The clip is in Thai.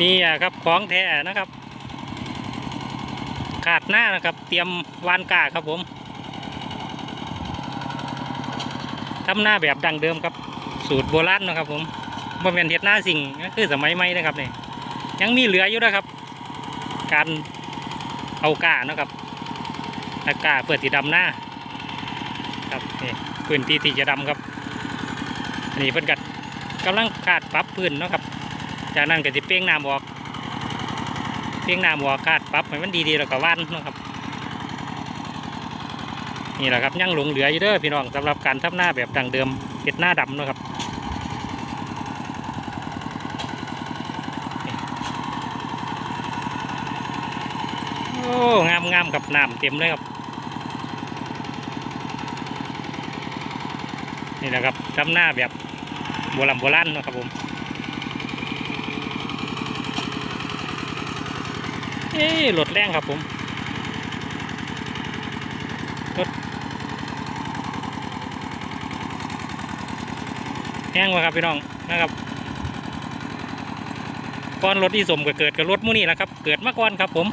นี่ครับของแท้นะครับ ขาดหน้านะครับ เตรียมวานกาครับผมทำหน้าแบบดังเดิมครับ สูตรโบราณนะครับ ผมบ่แม่นเฮ็ดหน้าสิ่งก็คือสมัยใหม่นะครับเนี่ยยังมีเหลืออยู่นะครับ การเอากานะครับอากาเพื่อที่ดำหน้าครับนี่พื้นที่ที่จะดำครับอันนี้เพิ่นกัดกำลังขาดปรับพื้นนะครับ จากนั้นก็จะเป้งน้ำออก เป้งน้ำออกขาดปรับให้มันดีๆแล้วก็ว่านนะครับ นี่แหละครับยังหลงเหลืออยู่เด้อพี่น้องสำหรับการทำหน้าแบบดังเดิมเห็ดหน้าดำนะครับโอ้งามงามกับน้ำเต็มเลยครับนี่แหละครับทำหน้าแบบโบราณโบราณนะครับผม เอ้รถแรงครับผมรถแห้งวะครับพี่น้องนะครับก่อนรถที่สมก็เกิดกับรถมูนี่แหละครับ เกิดมาก่อนครับผม